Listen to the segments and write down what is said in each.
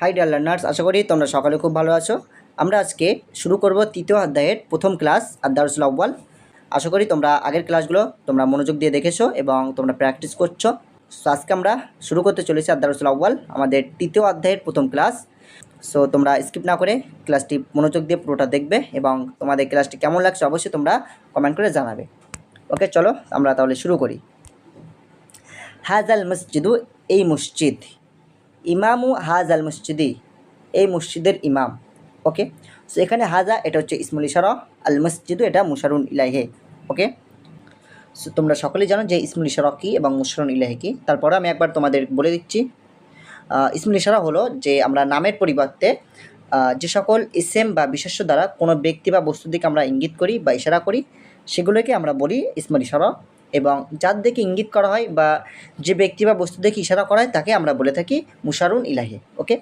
High dear learners আশা করি তোমরা সকালে খুব ভালো আছো। আমরা আজকে শুরু করব তৃতীয় অধ্যায়ের প্রথম ক্লাস আদারসুল আব্বাল আশা করি তোমরা আগের ক্লাসগুলো তোমরা মনোযোগ দিয়ে দেখেছ এবং তোমরা প্র্যাকটিস করছ। সো আজকে আমরা শুরু করতে চলেছি আদারসুল আব্বাল আমাদের তৃতীয় অধ্যায়ের প্রথম ক্লাস সো তোমরা স্কিপ না করে ক্লাসটি মনোযোগ দিয়ে পুরোটা দেখবে এবং তোমাদের ক্লাসটি কেমন লাগছে অবশ্যই তোমরা কমেন্ট করে জানাবে। ওকে চলো আমরা তাহলে শুরু করি। হাজাল মসজিদু, এই মসজিদ। ইমামু হাজ আল মসজিদি, এই মসজিদের ইমাম ওকে সো এখানে হাজা, এটা হচ্ছে ইসমুল ইশারা, আল মসজিদু, এটা মুশারুন ইলাহে ওকে সো তোমরা সকলেই জানো যে ইসমুল ইশারা কী এবং মুশারুন ইলাহে কী। তারপরে আমি একবার তোমাদের বলে দিচ্ছি ইসমুল ইশারা হলো যে আমরা নামের পরিবর্তে যে সকল ইসেম বা বিশেষ্য দ্বারা কোনো ব্যক্তি বা বস্তুর দিকে আমরা ইঙ্গিত করি বা ইশারা করি, সেগুলোকে আমরা বলি ইসমুল ইশারা। এবং যার দিকে ইঙ্গিত করা হয় বা যে ব্যক্তি বা বস্তু দেখে ইশারা করা হয়, তাকে আমরা বলে থাকি মুশারুন ইলাহি ওকে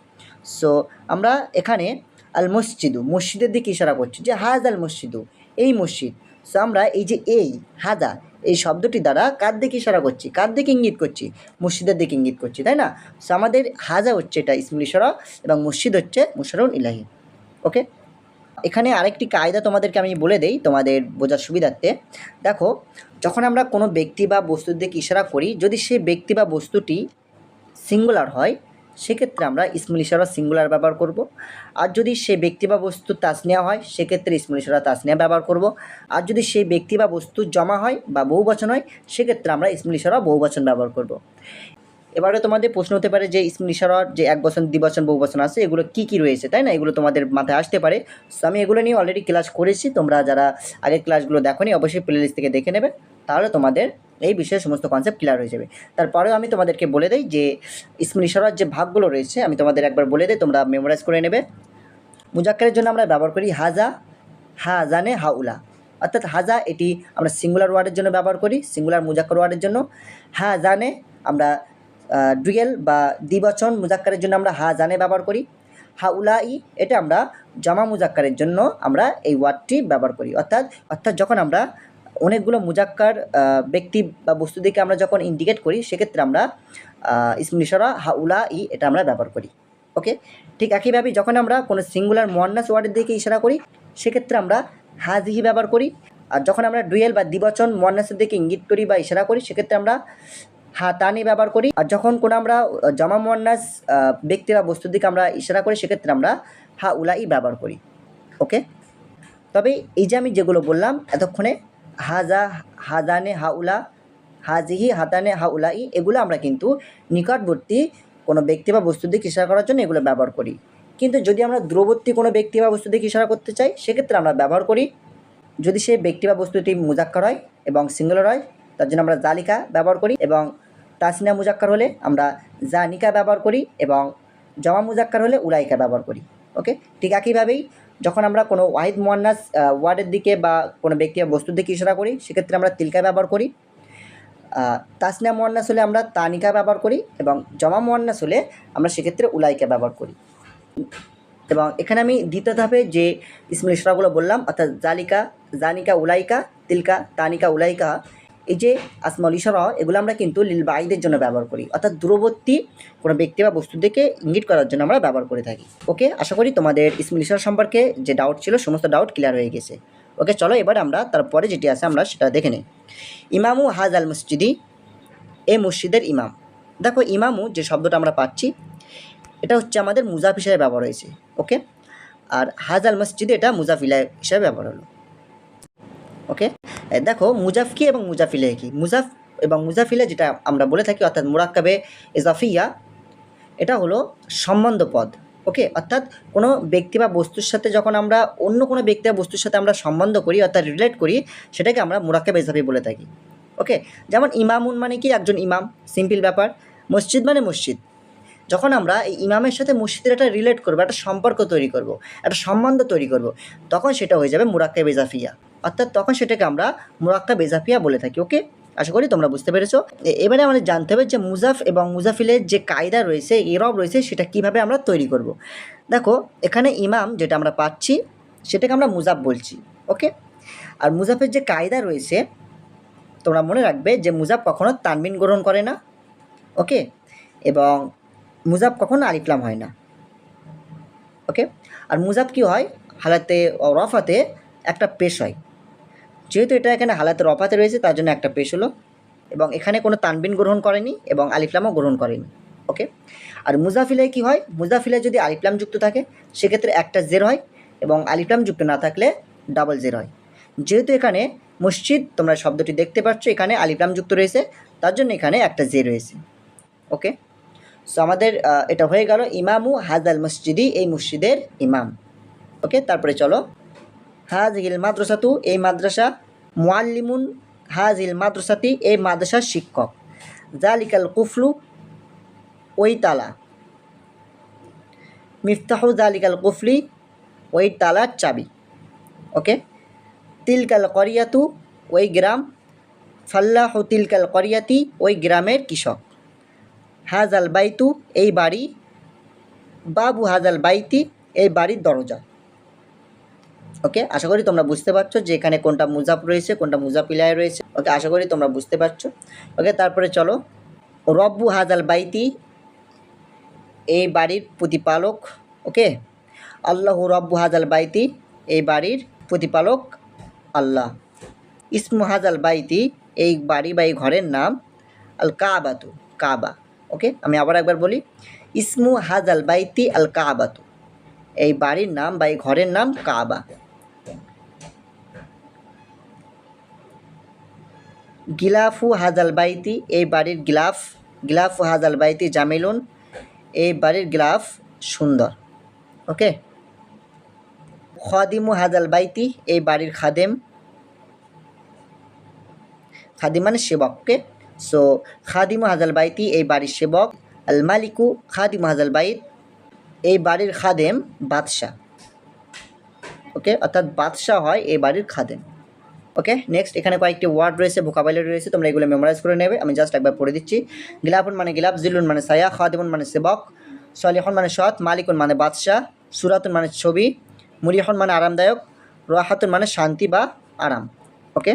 সো আমরা এখানে আল মসজিদু মসজিদের দিকে ইশারা করছি যে হাজ আল মসজিদু এই মসজিদ। সো আমরা এই যে এই হাজা এই শব্দটি দ্বারা কার দিকে ইশারা করছি? কার দিকে ইঙ্গিত করছি? মসজিদের দিকে ইঙ্গিত করছি, তাই না? সো আমাদের হাজা হচ্ছে এটা ইসমুল ইশারা এবং মসজিদ হচ্ছে মুশারুন ইলাহি ওকে এখানে আরেকটি কায়দা তোমাদেরকে আমি বলে দেই, তোমাদের বোঝার সুবিধার্থে। দেখো, যখন আমরা কোনো ব্যক্তি বা বস্তুর দিকে ইশারা করি, যদি সেই ব্যক্তি বা বস্তুটি সিঙ্গুলার হয়, সেক্ষেত্রে আমরা ইসমুল ইশারা সিঙ্গুলার ব্যবহার করব। আর যদি সে ব্যক্তি বা বস্তু তাসনিয়া হয়, সেক্ষেত্রে ইসমুল ইশারা, তাসনিয়া ব্যবহার করব। আর যদি সেই ব্যক্তি বা বস্তু জমা হয় বা বহু বচন হয়, সেক্ষেত্রে আমরা ইসমুল ইশারা বহু বচন ব্যবহার করব। এবারে তোমাদের প্রশ্ন হতে পারে যে ইসমুল ইশারার যে এক বচন দ্বিবচন বহু বচন আছে, এগুলো কি কি রয়েছে, তাই না? এগুলো তোমাদের মাথায় আসতে পারে। সো আমি এগুলো নিয়ে অলরেডি ক্লাস করেছি। তোমরা যারা আগের ক্লাসগুলো দেখো নি অবশ্যই প্লেলিস্ট থেকে দেখে নেবে। তাহলে তোমাদের এই বিষয়ে সমস্ত কনসেপ্ট ক্লিয়ার হয়ে যাবে। তারপরেও আমি তোমাদেরকে বলে দিই যে ইসমুল ইশারার যে ভাগগুলো রয়েছে, আমি তোমাদের একবার বলে দিই, তোমরা মেমোরাইজ করে নেবে। মুজাক্কারের জন্য আমরা ব্যবহার করি হাজা হা জানে হাউলা। অর্থাৎ হাজা, এটি আমরা সিঙ্গুলার ওয়ার্ডের জন্য ব্যবহার করি সিঙ্গুলার মুজাক্কার ওয়ার্ডের জন্য। হা জানে আমরা ডুয়েল বা দ্বিবচন মুজাক্কারের জন্য আমরা হা জানে ব্যবহার করি। হা উলাই এটা আমরা জমা মুজাক্কারের জন্য আমরা এই ওয়ার্ডটি ব্যবহার করি। অর্থাৎ অর্থাৎ যখন আমরা অনেকগুলো মুজাক্কার ব্যক্তি বা বস্তু দিকে আমরা যখন ইন্ডিকেট করি, সেক্ষেত্রে আমরা ইসমুল ইশারা হা উলা ই এটা আমরা ব্যবহার করি। ওকে? ঠিক একইভাবে যখন আমরা কোনো সিঙ্গুলার মোয়ান্নাস ওয়ার্ডের দিকে ইশারা করি, সেক্ষেত্রে আমরা হাজিহি ব্যবহার করি। আর যখন আমরা ডুয়েল বা দ্বিবচন মোয়ান্নাসের দিকে ইঙ্গিত করি বা ইশারা করি, সেক্ষেত্রে আমরা হা তানি ব্যবহার করি। আর যখন কোনো আমরা জমা মোয়ান্নাস ব্যক্তি বা বস্তুর দিকে আমরা ইশারা করি, সেক্ষেত্রে আমরা হা উলাই ব্যবহার করি। ওকে? তবে এই যে আমি যেগুলো বললাম, এতক্ষণে হাজা, হাজানে হাউলা, হাজিহি, হাতানে হাউলাই, এগুলো আমরা কিন্তু নিকটবর্তী কোনো ব্যক্তি বা বস্তু দিকে ইশারা করার জন্য এগুলো ব্যবহার করি। কিন্তু যদি আমরা দূরবর্তী কোনো ব্যক্তি বা বস্তু দিকে ইশারা করতে চাই, সেক্ষেত্রে আমরা ব্যবহার করি। যদি সেই ব্যক্তি বা বস্তুটি মুজাক্কার হয় এবং সিঙ্গুলার হয় তার জন্য আমরা জালিকা ব্যবহার করি এবং তাসনিয়া মুজাক্কার হলে আমরা জানিকা ব্যবহার করি এবং জমা মুজাক্কার হলে উলাইকা ব্যবহার করি ওকে ঠিক একইভাবেই যখন আমরা কোনো ওয়াহিদ মোয়ান্নাস ওয়ার্ডের দিকে বা কোনো ব্যক্তি বস্তুর দিকে ইশারা করি সেক্ষেত্রে আমরা তিলকা ব্যবহার করি। আহ, তাসনিয়া মোয়ান্নাস হলে আমরা তানিকা ব্যবহার করি এবং জমা মোয়ান্নাস হলে আমরা সেক্ষেত্রে উলাইকা ব্যবহার করি। এবং এখানে আমি দ্বিতীয় ধাপে যে ইসমুল ইশরাগুলো বললাম অর্থাৎ জালিকা জানিকা উলাইকা তিলকা তানিকা উলাইকা এই যে আসমাল ইশারা এগুলো আমরা কিন্তু লিল বাইদের জন্য ব্যবহার করি। অর্থাৎ দূরবর্তী কোনো ব্যক্তি বা বস্তু থেকে ইঙ্গিত করার জন্য আমরা ব্যবহার করে থাকি। ওকে? আশা করি তোমাদের ইসমুল ইশারা সম্পর্কে যে ডাউট ছিল, সমস্ত ডাউট ক্লিয়ার হয়ে গেছে। ওকে, চলো এবার আমরা তারপরে যেটি আছে আমরা সেটা দেখে নিই। ইমামু হাজ আল মসজিদি, এ মসজিদের ইমাম। দেখো, ইমামু যে শব্দটা আমরা পাচ্ছি, এটা হচ্ছে আমাদের মুজাফ হিসাবে ব্যবহার হয়েছে। ওকে? আর হাজ আল মসজিদে এটা মুজাফিলা হিসাবে ব্যবহার হলো। ওকে? দেখো, মুজাফ কি এবং মুজাফিলে কি? মুজাফ এবং মুজাফিলে যেটা আমরা বলে থাকি, অর্থাৎ মুরাক্কাবে ইজাফিয়া, এটা হলো সম্বন্ধ পদ, ওকে? অর্থাৎ কোনো ব্যক্তি বা বস্তুর সাথে যখন আমরা, অন্য কোনো ব্যক্তি বা বস্তুর সাথে আমরা সম্বন্ধ করি, অর্থাৎ রিলেট করি, সেটাকে আমরা মুরাক্কাব ইজাফি বলে থাকি, ওকে? যেমন ইমামুন মানে কি? একজন ইমাম, সিম্পল ব্যাপার। মসজিদ মানে মসজিদ। যখন আমরা এই ইমামের সাথে মসজিদের একটা রিলেট করব, একটা সম্পর্ক তৈরি করব, একটা সম্বন্ধ তৈরি করব, তখন সেটা হয়ে যাবে মুরাক্কা বেজাফিয়া অর্থাৎ তখন সেটাকে আমরা মুরাক্কা বেজাফিয়া বলে থাকি ওকে আশা করি তোমরা বুঝতে পেরেছ। এবারে আমাদের জানতে হবে যে মুজাফ এবং মুজাফিলের যে কায়দা রয়েছে এরব রয়েছে, সেটা কীভাবে আমরা তৈরি করব। দেখো, এখানে ইমাম যেটা আমরা পাচ্ছি, সেটাকে আমরা মুজাফ বলছি ওকে আর মুজাফের যে কায়দা রয়েছে, তোমরা মনে রাখবে যে মুজাফ কখনো তানবিন গ্রহণ করে না ওকে এবং মুজাফ কখনো আলিফলাম হয় না ওকে আর মুজাফ কি হয়? হালাতে রফাতে একটা পেশ হয়। যেহেতু এটা এখানে হালাতের রফাতে রয়েছে, তার জন্য একটা পেশ হলো। এবং এখানে কোনো তানবিন গ্রহণ করেনি এবং আলিফলামও গ্রহণ করেনি। ওকে? আর মুজাফিলায় কি হয়? মুজাফিলায় যদি আলিফলাম যুক্ত থাকে, সেক্ষেত্রে একটা জের হয় এবং আলিফলাম যুক্ত না থাকলে ডাবল জের হয়। যেহেতু এখানে মসজিদ, তোমরা শব্দটি দেখতে পাচ্ছ, এখানে আলিফলাম যুক্ত রয়েছে, তার জন্য এখানে একটা জে রয়েছে। ওকে? সো আমাদের এটা হয়ে গেল ইমামু হাজাল মসজিদি, এই মসজিদের ইমাম। ওকে? তারপরে চলো। হাজিল মাদ্রাসাতু, এই মাদ্রাসা মুআল্লিমুন, হাজিল মাদ্রাসাতি, এই মাদ্রাসার শিক্ষক। জালিকাল কুফলু ওই তালা মিফতাহু জালিকাল কুফলি ওই তালার চাবি। ওকে? তিলকাল করিয়াতু, ওই গ্রাম। ফাল্লাহ তিলকাল করিয়াতি, ওই গ্রামের কৃষক। হাজাল বাইতু, এই বাড়ি। বাবু হাজাল বাইতি, এই বাড়ির দরজা। ওকে আশা করি তোমরা বুঝতে পারছ যে এখানে কোনটা মুজাফ রয়েছে, কোনটা মুজাফিলায় রয়েছে। ওকে আশা করি তোমরা বুঝতে পারছ। ওকে তারপরে চলো। রব্বু হাজাল বাইতি, এই বাড়ির প্রতিপালক। ওকে আল্লাহ রব্বু হাজাল বাইতি, এই বাড়ির প্রতিপালক আল্লাহ। ইসমু হাজাল বাইতি, এই বাড়ি বা এই ঘরের নাম আল কাবাতু, কাবা। ওকে আমি আবার একবার বলি। ইসমু হাজাল বাইতি আল কাবাতু, এই বাড়ির নাম বা এই ঘরের নাম কাবা। গিলাফু হাজাল বাইতি, এই বাড়ির গিলাফ, গিলাফু হাজাল বাইতি জামিলুন, এই বাড়ির গ্লাফ সুন্দর, ওকে? খাদিমু হাজাল বাইতি, এই বাড়ির খাদেম, খাদিম মানে সেবক, ওকে? সো খাদিমু হাজাল বাইতি, এই বাড়ির সেবক, আল মালিকু খাদিমু হাজাল বাইত, এই বাড়ির খাদেম বাদশাহ, ওকে? অর্থাৎ বাদশাহ হয় এই বাড়ির খাদেম। ওকে নেক্সট এখানে কয়েকটি ওয়ার্ড রয়েছে ভোকাবুলারি রয়েছে তোমরা এগুলো মেমোরাইজ করে নেবে। আমি জাস্ট একবার পড়ে দিচ্ছি। গিলাফুন মানে গিলাফ জিলুন মানে সায়া খাদিমুন মানে সেবক সলিহন মানে সৎ মালিকুন মানে বাদশাহ সুরাতুন মানে ছবি মুরিহন মানে আরামদায়ক রাহাতুন মানে শান্তি বা আরাম। ওকে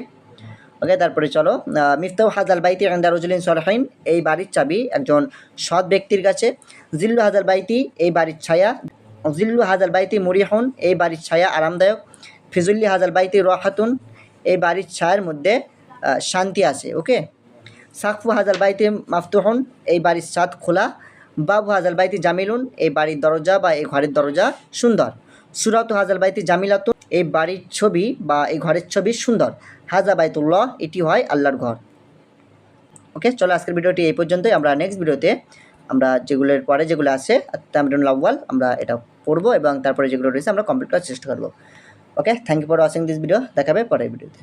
ওকে তারপরে চলো আহ, মিফতাহ হাজাল বাইতি আন্দারুজুলিন সলহাইন এই বাড়ির চাবি একজন সৎ ব্যক্তির কাছে। জিল্লু হাজাল বাইতি এই বাড়ির ছায়া। জিল্লু হাজাল বাইতি মুরিহন এই বাড়ির ছায়া আরামদায়ক। ফিজুল্লি হাজাল বাইতি রাহাতুন এই বাড়ির ছায়ার মধ্যে শান্তি আছে, ওকে? সাকফু হাজাল বাইতি মাফতুহন, এই বাড়ির ছাদ খোলা। বাবু হাজাল বাইতি জামিলুন, এই বাড়ির দরজা বা এই ঘরের দরজা সুন্দর। সুরাত হাজাল বাইতি জামিলাতুন, এই বাড়ির ছবি বা এই ঘরের ছবি সুন্দর। হাজা বাইতুল্লাহ, এটি হয় আল্লাহর ঘর। ওকে, চলো আজকের ভিডিওটি এই পর্যন্তই। আমরা নেক্সট ভিডিওতে, আমরা যেগুলোর পরে যেগুলো আছে তামিরুল আউ্বাল আমরা এটা পড়ব এবং তারপরে যেগুলো রয়েছে, আমরা কমপ্লিট করার চেষ্টা করব। Okay thank you for watching this video দেখাবে পরের ভিডিওতে